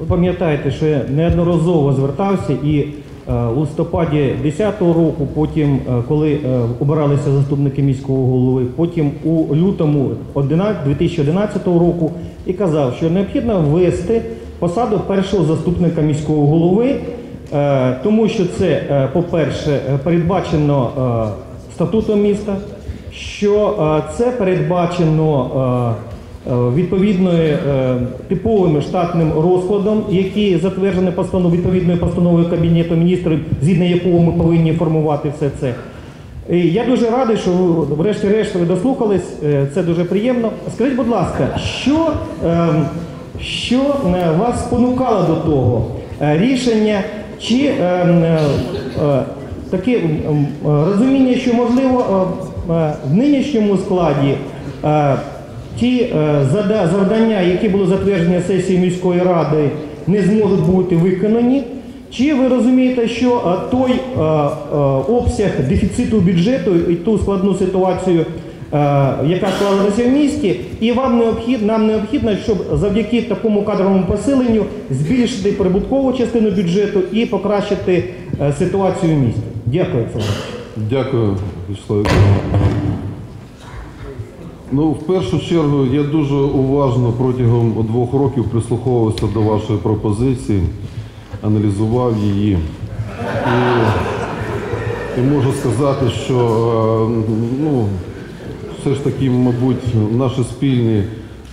Ви пам'ятаєте, що я неодноразово звертався і е, у листопаді 10 року, потім, е, коли е, обиралися заступники міського голови, потім у лютому 11 2011 року і казав, що необхідно ввести посаду першого заступника міського голови, е, тому що це, е, по-перше, е, передбачено е, статутом міста, що е, це передбачено. Е, відповідною е, типовим штатним розкладом, який затверджений постанов, відповідною постановою Кабінету міністрів, згідно якого ми повинні формувати все це. І я дуже радий, що врешті-решт ви дослухались. е, Це дуже приємно. Скажіть, будь ласка, що, ем, що вас спонукало до того рішення чи ем, таке розуміння, що можливо в нинішньому складі ті е, завдання, які були затверджені сесії міської ради, не зможуть бути виконані. Чи ви розумієте, що е, той е, обсяг дефіциту бюджету і ту складну ситуацію, яка склалася в місті, і вам необхідно, нам необхідно, щоб завдяки такому кадровому посиленню збільшити прибуткову частину бюджету і покращити ситуацію в місті? Дякую. Дякую, Вячеслав. Ну, в першу чергу, я дуже уважно протягом двох років прислуховувався до вашої пропозиції, аналізував її. І, і можу сказати, що е, ну, все ж таки, мабуть, наші спільні,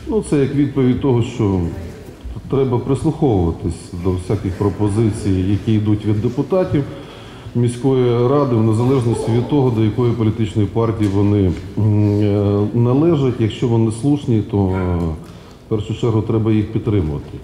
ну це як відповідь того, що треба прислуховуватись до всяких пропозицій, які йдуть від депутатів міської ради, в незалежності від того, до якої політичної партії вони е, належать. Якщо вони слушні, то е, в першу чергу треба їх підтримувати.